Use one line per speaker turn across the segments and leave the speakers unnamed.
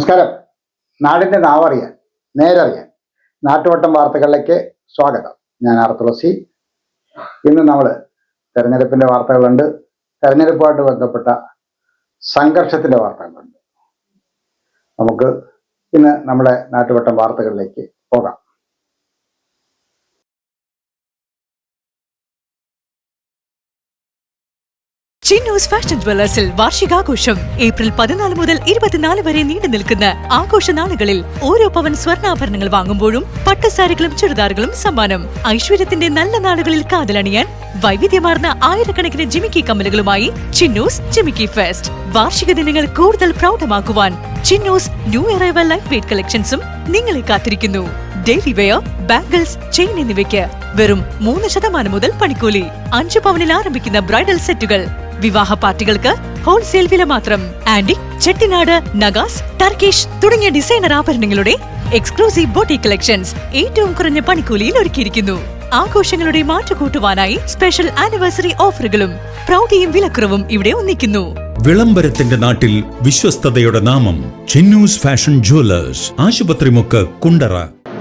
നമസ്കാരം. നാടിന്റെ നാവറിയാൻ നേരറിയാൻ നാട്ടുവട്ടം വാർത്തകളിലേക്ക് സ്വാഗതം. ഞാൻ ആർ തുളസി. ഇന്ന് നമ്മൾ തെരഞ്ഞെടുപ്പിന്റെ വാർത്തകളുണ്ട്. തെരഞ്ഞെടുപ്പുമായിട്ട് ബന്ധപ്പെട്ട സംഘർഷത്തിന്റെ വാർത്തകളുണ്ട്. നമുക്ക് ഇന്ന് നമ്മുടെ നാട്ടുവട്ടം വാർത്തകളിലേക്ക് പോകാം.
ചിന്നൂസ് ഫാഷൻ ജ്വല്ലേഴ്സിൽ വാർഷികാഘോഷം ഏപ്രിൽ പതിനാല് മുതൽ ഇരുപത്തിനാല് വരെ നീണ്ടു നിൽക്കുന്ന ആഘോഷ നാളുകളിൽ ഓരോ പവൻ സ്വർണാഭരണങ്ങൾ വാങ്ങുമ്പോഴും പട്ടസാരികളും ചുരിദാറുകളും സമ്മാനം. ഐശ്വര്യത്തിന്റെ നല്ല നാളുകളിൽ കാതലണിയാൻ വൈവിധ്യമാർന്ന ആയിരക്കണക്കിന് ജിമിക്കി കമ്മലുകളുമായി ചിന്നൂസ് ജിമിക്കി ഫെസ്റ്റ്. വാർഷിക ദിനങ്ങൾ കൂടുതൽ പ്രൗഢമാക്കുവാൻ Chinnoos new arrival light weight കളക്ഷൻസും നിങ്ങളെ കാത്തിരിക്കുന്നു. ഡെയിലി വെയർ ബാംഗിൾസ് ചെയിൻ എന്നിവയ്ക്ക് വെറും മൂന്ന് ശതമാനം മുതൽ പണിക്കൂലി. അഞ്ചു പവനിൽ ആരംഭിക്കുന്ന ബ്രൈഡൽ സെറ്റുകൾ വിവാഹ പാർട്ടികൾക്ക് ഹോൾസെയിൽ വില മാത്രം. ആന്റി ചെട്ടിനാട് നഗാസ് ടർക്കിഷ് തുടങ്ങിയ ഡിസൈനർ ആഭരണങ്ങളുടെ എക്സ്ക്ലൂസീവ് ബോട്ടി കളക്ഷൻസ് ഏറ്റവും കുറഞ്ഞ പണിക്കൂലിയിൽ ഒരുക്കിയിരിക്കുന്നു. ആഘോഷങ്ങളുടെ മാറ്റുകൂട്ടുവാനായി സ്പെഷ്യൽ ആനിവേഴ്സറി ഓഫറുകളും പ്രൗഢിയും വിലക്കുറവും ഇവിടെ ഒന്നിക്കുന്നു.
വിളംബരത്തിന്റെ നാട്ടിൽ വിശ്വസ്തയുടെ നാമം ചിന്നൂസ് ഫാഷൻ ജുവലേഴ്സ് ആശുപത്രിമുക്ക് കുണ്ടറ.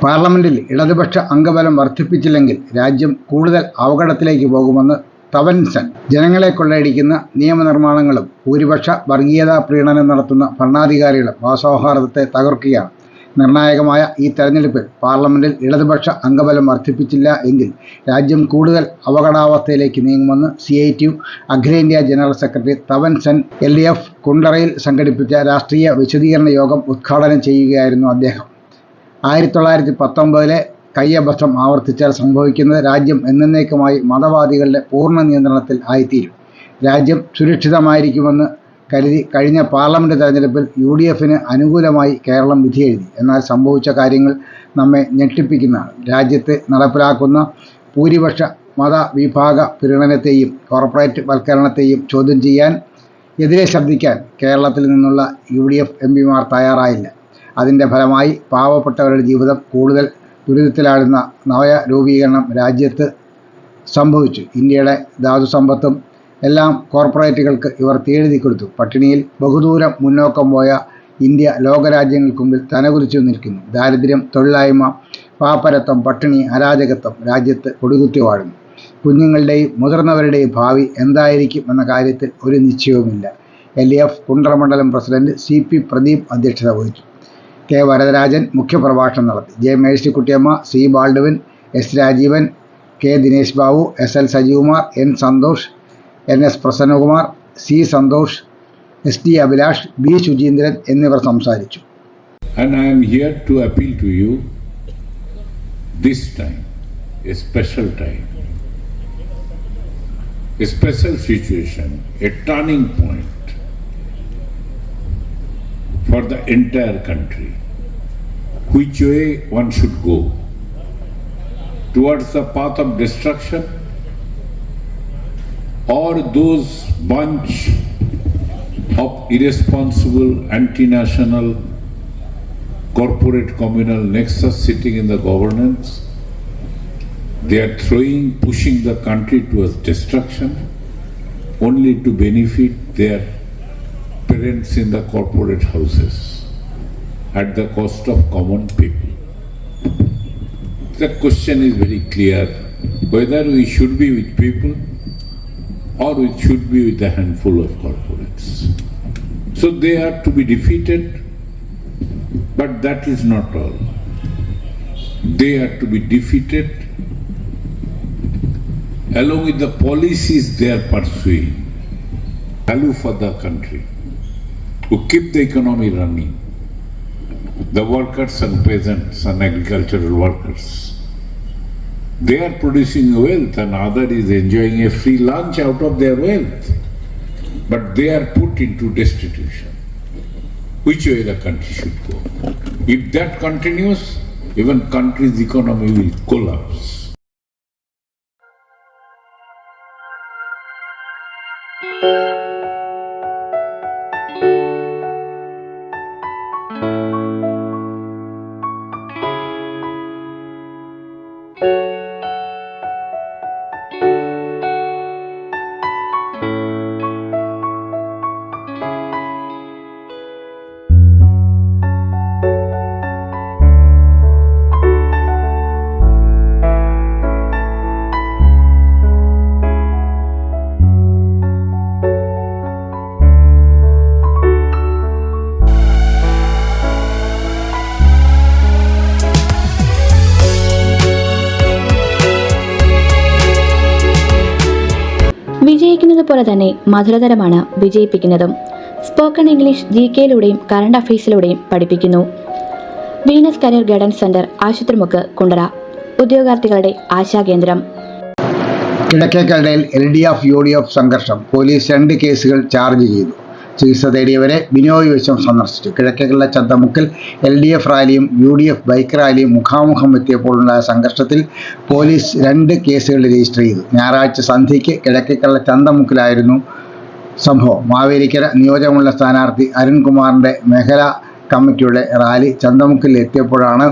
പാർലമെന്റിൽ ഇടതുപക്ഷ അംഗബലം വർദ്ധിപ്പിച്ചില്ലെങ്കിൽ രാജ്യം കൂടുതൽ അപകടത്തിലേക്ക് പോകുമെന്ന് തവൻസൻ ജനങ്ങളെ കൊള്ളയടിക്കുന്ന നിയമനിർമ്മാണങ്ങളും ഭൂരിപക്ഷ വർഗീയതാ പ്രീണനം നടത്തുന്ന ഭരണാധികാരികളും വാസൗഹാർദ്ദത്തെ തകർക്കുകയാണ്. നിർണായകമായ ഈ തെരഞ്ഞെടുപ്പിൽ പാർലമെന്റിൽ ഇടതുപക്ഷ അംഗബലം വർദ്ധിപ്പിച്ചില്ല എങ്കിൽ രാജ്യം കൂടുതൽ അപകടാവസ്ഥയിലേക്ക് നീങ്ങുമെന്ന് സി ഐ ടി യു അഖിലേന്ത്യാ general secretary Tapan Sen L D F കുണ്ടറയിൽ സംഘടിപ്പിച്ച രാഷ്ട്രീയ വിശദീകരണ യോഗം ഉദ്ഘാടനം ചെയ്യുകയായിരുന്നു അദ്ദേഹം. ആയിരത്തി തൊള്ളായിരത്തി പത്തൊമ്പതിലെ കയ്യബദ്ധം ആവർത്തിച്ചാൽ സംഭവിക്കുന്നത് രാജ്യം എന്നേക്കുമായി മതവാദികളുടെ പൂർണ നിയന്ത്രണത്തിൽ ആയിത്തീരും. രാജ്യം സുരക്ഷിതമായിരിക്കുമെന്ന് കരുതി കഴിഞ്ഞ പാർലമെന്റ് തെരഞ്ഞെടുപ്പിൽ യു ഡി എഫിന് അനുകൂലമായി കേരളം വിധിയെഴുതി. എന്നാൽ സംഭവിച്ച കാര്യങ്ങൾ നമ്മെ ഞെട്ടിപ്പിക്കുന്നതാണ്. രാജ്യത്തെ നടപ്പിലാക്കുന്ന ഭൂരിപക്ഷ മതവിഭാഗ പ്രീണനത്തെയും കോർപ്പറേറ്റ് വൽക്കരണത്തെയും ചോദ്യം ചെയ്യാൻ എതിരെ ശബ്ദിക്കാൻ കേരളത്തിൽ നിന്നുള്ള യു ഡി എഫ് എം പിമാർ തയ്യാറായില്ല. അതിന്റെ ഫലമായി പാവപ്പെട്ടവരുടെ ജീവിതം കൂടുതൽ ദുരിതത്തിലാടുന്ന നവ രൂപീകരണം രാജ്യത്ത് സംഭവിച്ചു. ഇന്ത്യയുടെ ധാതുസമ്പത്തും എല്ലാം കോർപ്പറേറ്റുകൾക്ക് ഇവർ തീയെഴുതി കൊടുത്തു. പട്ടിണിയിൽ ബഹുദൂരം മുന്നോക്കം പോയ ഇന്ത്യ ലോകരാജ്യങ്ങൾക്ക് മുമ്പിൽ തനകുലിച്ചു നിൽക്കുന്നു. ദാരിദ്ര്യം തൊഴിലായ്മ പാപ്പരത്വം പട്ടിണി അരാജകത്വം രാജ്യത്ത് കൊടുകുത്തി വാഴുന്നു. കുഞ്ഞുങ്ങളുടെയും മുതിർന്നവരുടെയും ഭാവി എന്തായിരിക്കും എന്ന കാര്യത്തിൽ ഒരു നിശ്ചയവുമില്ല. എൽ എഫ് കുണ്ടറ മണ്ഡലം പ്രസിഡന്റ് സി പി പ്രദീപ് അധ്യക്ഷത വഹിച്ചു. കെ വരദരാജൻ മുഖ്യപ്രഭാഷണം നടത്തി. J Mercykuttyamma C Baldwin S Rajeevan K Dinesh Babu S L Sajikumar N Santhosh N S Prasannakumar C Santhosh S T Abhilash B Suchindran എന്നിവർ സംസാരിച്ചു.
And I am here to appeal to you this time, a special time, a special situation, a turning point for the entire country. Which way one should go? Towards the path of destruction or those bunch of irresponsible anti-national corporate communal nexus sitting in the governance. They are throwing, pushing the country towards destruction only to benefit their parents in the corporate houses at the cost of common people. The question is very clear whether we should be with people or we should be with a handful of corporates. So they are to be defeated, but that is not all. They are to be defeated along with the policies they are pursuing, value for the country, to keep the economy running, the workers and peasants and agricultural workers. They are producing wealth and other is enjoying a free lunch out of their wealth. But they are put into destitution. Which way the country should go? If that continues, even country's economy will collapse. Thank you.
വിജയിക്കുന്നത് പോലെ തന്നെ മധുരതരമാണ് വിജയിപ്പിക്കുന്നതും. Spoken English G കെയിലൂടെയും current അഫയേഴ്സിലൂടെയും പഠിപ്പിക്കുന്നു. Venus career guidance centre Asupathrimukku Kundara. ഉദ്യോഗാർത്ഥികളുടെ ആശാകേന്ദ്രം.
കിഴക്കേക്കരയിൽ L D F U D F സംഘർഷം. പോലീസ് രണ്ട് കേസുകൾ ചാർജ് ചെയ്തു. ചികിത്സ തേടിയവരെ ബിനോയ് വിശ്വം സന്ദർശിച്ചു. കിഴക്കേക്കുള്ള ചന്തമുക്കിൽ എൽ ഡി എഫ് റാലിയും യു ഡി എഫ് ബൈക്ക് റാലിയും മുഖാമുഖം എത്തിയപ്പോഴുണ്ടായ സംഘർഷത്തിൽ പോലീസ് രണ്ട് കേസുകൾ രജിസ്റ്റർ ചെയ്തു. ഞായറാഴ്ച സന്ധ്യയ്ക്ക് കിഴക്കേക്കുള്ള ചന്തമുക്കിലായിരുന്നു സംഭവം. മാവേലിക്കര നിയോജകമുള്ള സ്ഥാനാർത്ഥി അരുൺകുമാറിന്റെ മേഖല കമ്മിറ്റിയുടെ റാലി ചന്തമുക്കിൽ എത്തിയപ്പോഴാണ്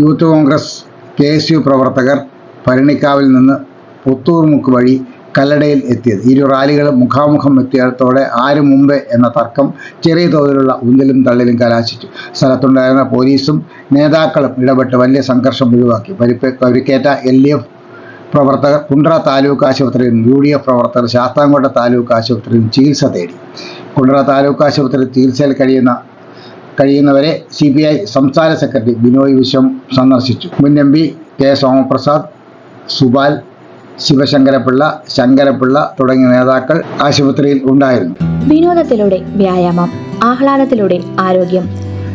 youth Congress K S U പ്രവർത്തകർ പരിണിക്കാവിൽ നിന്ന് പുത്തൂർമുക്ക് വഴി കല്ലടയിൽ എത്തിയത്. ഇരു റാലികളും മുഖാമുഖം എത്തിയതോടെ ആര് മുമ്പേ എന്ന തർക്കം ചെറിയ തോതിലുള്ള ഉന്തലും തള്ളിലും കലാശിച്ചു. സ്ഥലത്തുണ്ടായിരുന്ന പോലീസും നേതാക്കളും ഇടപെട്ട് വലിയ സംഘർഷം ഒഴിവാക്കി. പരിക്കേറ്റ എൽ ഡി എഫ് പ്രവർത്തകർ കുണ്ട്ര താലൂക്ക് ആശുപത്രിയിലും യു ഡി എഫ് പ്രവർത്തകർ ശാസ്താംകോട്ട താലൂക്ക് ആശുപത്രിയിലും ചികിത്സ തേടി. കുണ്ട്ര താലൂക്ക് ആശുപത്രിയിൽ ചികിത്സയിൽ കഴിയുന്ന കഴിയുന്നവരെ സി പി ഐ സംസ്ഥാന സെക്രട്ടറി ബിനോയ് വിശ്വം സന്ദർശിച്ചു. മുൻ M P K Somaprasad Subal Sivasankarapillai Sankarapillai തുടങ്ങിയ നേതാക്കൾ ആശുപത്രിയിൽ ഉണ്ടായിരുന്നു.
വിനോദത്തിലൂടെ വ്യായാമം ആഹ്ലാദത്തിലൂടെ ആരോഗ്യം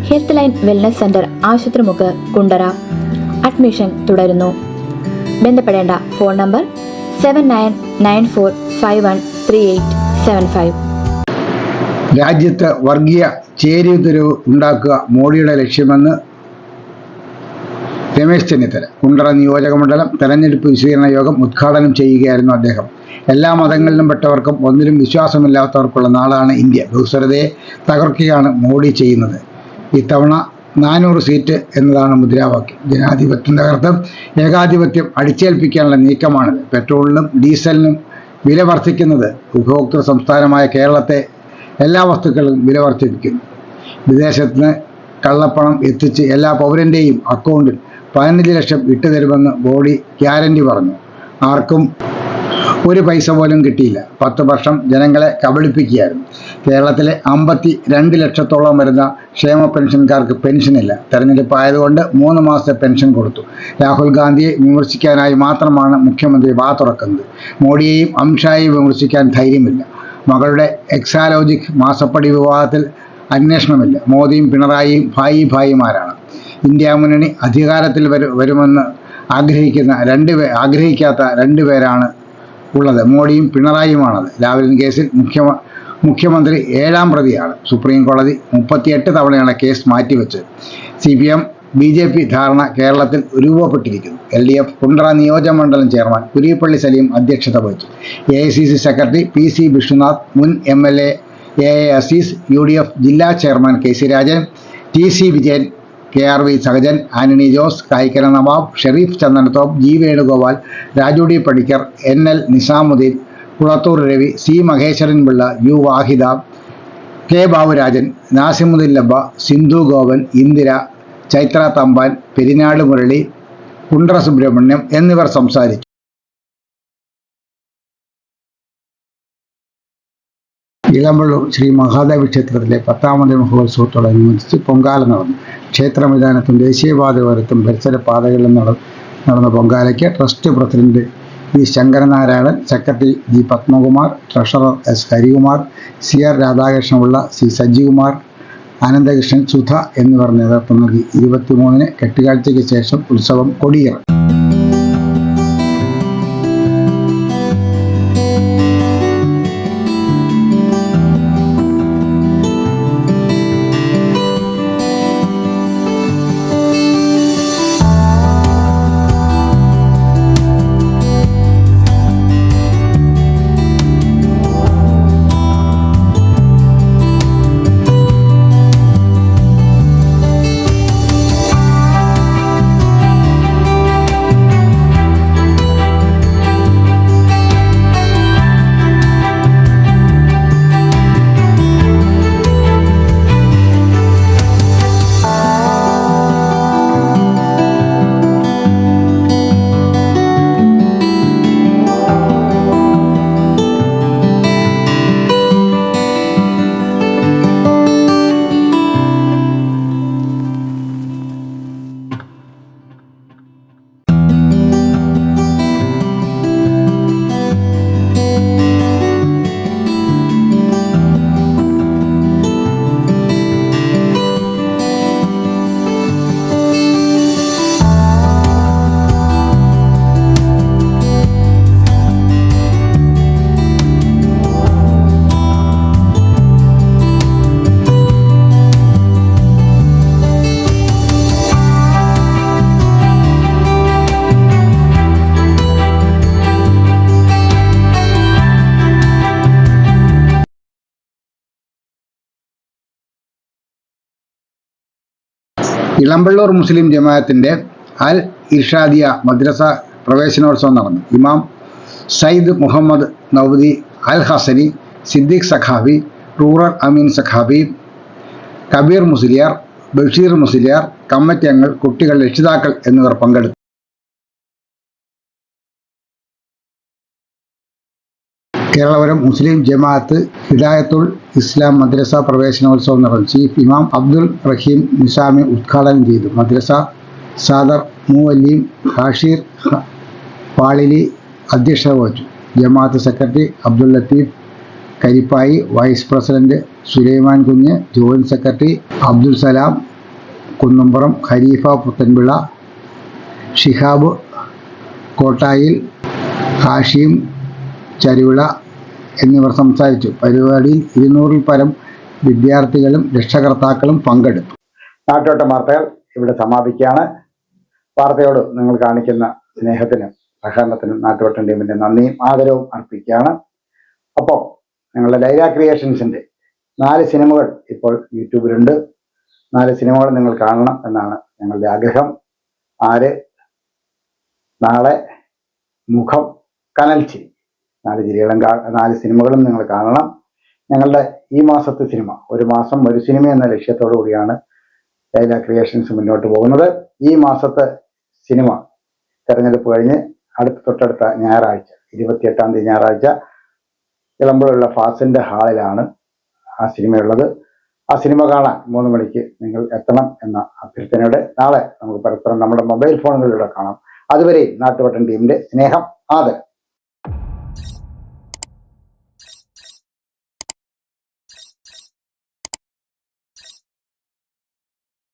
health line wellness centre Asupathrimukku Kundara. Admission തുടരുന്നു. ബന്ധപ്പെടേണ്ട phone number seven nine nine four five one three eight seven five.
രാജ്യത്ത് വർഗീയ ചേരിതിരിവ് ഉണ്ടാക്കുക മോഡിയുടെ ലക്ഷ്യമെന്ന് രമേശ് ചെന്നിത്തല കുണ്ടറ നിയോജകമണ്ഡലം തെരഞ്ഞെടുപ്പ് വിശദീകരണ യോഗം ഉദ്ഘാടനം ചെയ്യുകയായിരുന്നു അദ്ദേഹം. എല്ലാ മതങ്ങളിലും പെട്ടവർക്കും ഒന്നിലും വിശ്വാസമില്ലാത്തവർക്കുള്ള നാളാണ് ഇന്ത്യ. ബഹുസ്വരതയെ തകർക്കുകയാണ് മോഡി ചെയ്യുന്നത്. ഇത്തവണ നാനൂറ് സീറ്റ് എന്നതാണ് മുദ്രാവാക്യം. ജനാധിപത്യം തകർത്ത് ഏകാധിപത്യം അടിച്ചേൽപ്പിക്കാനുള്ള നീക്കമാണിത്. പെട്രോളിനും ഡീസലിനും വില വർദ്ധിക്കുന്നത് ഉപഭോക്തൃ സംസ്ഥാനമായ കേരളത്തെ എല്ലാ വസ്തുക്കളും വില വർദ്ധിപ്പിക്കുന്നു. വിദേശത്ത് കള്ളപ്പണം എത്തിച്ച് എല്ലാ പൗരന്റെയും അക്കൗണ്ടിൽ പതിനഞ്ച് ലക്ഷം ഇട്ടുതരുമെന്ന് ബോഡി ഗ്യാരണ്ടി പറഞ്ഞു. ആർക്കും ഒരു പൈസ പോലും കിട്ടിയില്ല. പത്ത് വർഷം ജനങ്ങളെ കബളിപ്പിക്കുകയായിരുന്നു. കേരളത്തിലെ അമ്പത്തി രണ്ട് ലക്ഷത്തോളം വരുന്ന ക്ഷേമ പെൻഷൻകാർക്ക് പെൻഷനില്ല. തെരഞ്ഞെടുപ്പ് ആയതുകൊണ്ട് മൂന്ന് മാസത്തെ പെൻഷൻ കൊടുത്തു. രാഹുൽ ഗാന്ധിയെ വിമർശിക്കാനായി മാത്രമാണ് മുഖ്യമന്ത്രി വാ തുറക്കുന്നത്. മോഡിയെയും അമിത്ഷായെയും വിമർശിക്കാൻ ധൈര്യമില്ല. മകളുടെ എക്സാലോജിക് മാസപ്പടി വിവാദത്തിൽ അന്വേഷണമില്ല. മോദിയും പിണറായിയും ഭായി ഭായിമാരാണ്. ഇന്ത്യ മുന്നണി അധികാരത്തിൽ വരു വരുമെന്ന് ആഗ്രഹിക്കുന്ന രണ്ട് പേ ആഗ്രഹിക്കാത്ത രണ്ട് പേരാണ് ഉള്ളത്. മോഡിയും പിണറായിയുമാണത്. ലാവലിൻ കേസിൽ മുഖ്യ മുഖ്യമന്ത്രി ഏഴാം പ്രതിയാണ്. സുപ്രീം കോടതി മുപ്പത്തിയെട്ട് തവണയാണ് case മാറ്റിവെച്ചത്. C P M B J P ധാരണ കേരളത്തിൽ രൂപപ്പെട്ടിരിക്കുന്നു. എൽ ഡി എഫ് കുണ്ട്ര നിയോജകമണ്ഡലം ചെയർമാൻ കുരിയപ്പള്ളി സലീം അധ്യക്ഷത വഹിച്ചു. A I C C secretary P C Vishnunath മുൻ M L A A A Azeez U D F ജില്ലാ chairman K C Rajan T C Vijayan K R V Sahajan Antony Jose Kayikkara Nawab Shareef Chandanathoppu G Venugopal Raju D Panicker N L Nizamuddin Kulathoor Ravi C Maheswaran Pillai U Vahida K Baburajan Nasimuddin Labba Sindhu Gopan Indira Chaithra Thampan Perinad Murali Kundara Subramaniam എന്നിവർ സംസാരിച്ചു. ഇളമ്പള്ളൂർ ശ്രീ മഹാദേവ ക്ഷേത്രത്തിലെ പത്താമത് മഹോത്സവത്തോടനുബന്ധിച്ച് പൊങ്കാല നടന്നു. ക്ഷേത്ര മൈതാനത്തും ദേശീയപാതയോരത്തും പരിസര പാതകളിലും നട നടന്ന പൊങ്കാലയ്ക്ക് trust president V Sankaranarayanan secretary G Padmakumar treasurer S Harikumar C R Radhakrishnapillai C Sajikumar Anandakrishnan Sudha എന്നിവർ നേതൃത്വം നൽകി. ഇരുപത്തിമൂന്നിന് കെട്ടുകാഴ്ചയ്ക്ക് ശേഷം ഉത്സവം കൊടിയേറും ഇളമ്പള്ളൂർ മുസ്ലിം ജമാഅത്തിന്റെ അൽ ഇർഷാദിയ മദ്രസ പ്രവേശനോത്സവം നടന്നു. ഇമാം സയ്യിദ് മുഹമ്മദ് നൌദി അൽ ഹസനി സിദ്ദീഖ് സഖാബി റൂറൽ അമീൻ സഖാബി കബീർ മുസ്ലിയാർ ബഷീർ മുസ്ലിയാർ കമ്മിറ്റി അംഗങ്ങൾ കുട്ടികൾ രക്ഷിതാക്കൾ എന്നിവർ പങ്കെടുത്തു. കേരളപുരം മുസ്ലിം ജമാഅത്ത് ഹിദായത്തുൽ ഇസ്ലാം മദ്രസ പ്രവേശനോത്സവം നടന്നു ചീഫ് ഇമാം അബ്ദുൽ റഹീം നിസാമി ഉദ്ഘാടനം ചെയ്തു. മദ്രസ സാദർ മൂവല്ലിയും ഹാഷീർ പാളിലി അധ്യക്ഷത വഹിച്ചു. ജമാഅത്ത് secretary Abdul Latheef Karippayi vice president Sulaiman Kunju joint secretary Abdul Salam Kunnampuram ഖരീഫ Puthanpilla Shihab Kottayil Hashim Charuvila എന്നിവർ സംസാരിച്ചു. പരിപാടിയിൽ ഇരുന്നൂറിൽ പരം വിദ്യാർത്ഥികളും രക്ഷകർത്താക്കളും പങ്കെടുത്തു. നാട്ടോട്ട വാർത്തകൾ ഇവിടെ സമാപിക്കുകയാണ്. വാർത്തയോട് നിങ്ങൾ കാണിക്കുന്ന സ്നേഹത്തിനും സഹകരണത്തിനും നാട്ടുവട്ടം ടീമിന്റെ നന്ദിയും ആദരവും അർപ്പിക്കുകയാണ്. അപ്പോൾ ഞങ്ങളുടെ ലൈല ക്രിയേഷൻസിന്റെ നാല് സിനിമകൾ ഇപ്പോൾ യൂട്യൂബിലുണ്ട്. നാല് സിനിമകൾ നിങ്ങൾ കാണണം എന്നാണ് ഞങ്ങളുടെ ആഗ്രഹം. ആര്? നാളെ മുഖം കനൽച്ചിരി. നാല് കാ നാല് സിനിമകളും നിങ്ങൾ കാണണം. ഞങ്ങളുടെ ഈ മാസത്തെ സിനിമ ഒരു മാസം ഒരു സിനിമ എന്ന ലക്ഷ്യത്തോടു കൂടിയാണ് ലൈല ക്രിയേഷൻസ് മുന്നോട്ട് പോകുന്നത്. ഈ മാസത്തെ സിനിമ തെരഞ്ഞെടുപ്പ് കഴിഞ്ഞ് അടുത്ത തൊട്ടടുത്ത ഞായറാഴ്ച ഇരുപത്തിയെട്ടാം തീയതി ഞായറാഴ്ച ഇളമ്പുള്ള ഫാസിന്റെ ഹാളിലാണ് ആ സിനിമയുള്ളത്. ആ സിനിമ കാണാൻ മൂന്ന് മണിക്ക് നിങ്ങൾ എത്തണം എന്ന അഭ്യർത്ഥനയുടെ നാളെ നമുക്ക് പരസ്പരം നമ്മുടെ മൊബൈൽ ഫോണുകളിലൂടെ കാണാം. അതുവരെയും നാട്ടുവട്ടൻ ടീമിന്റെ സ്നേഹം ആദരം.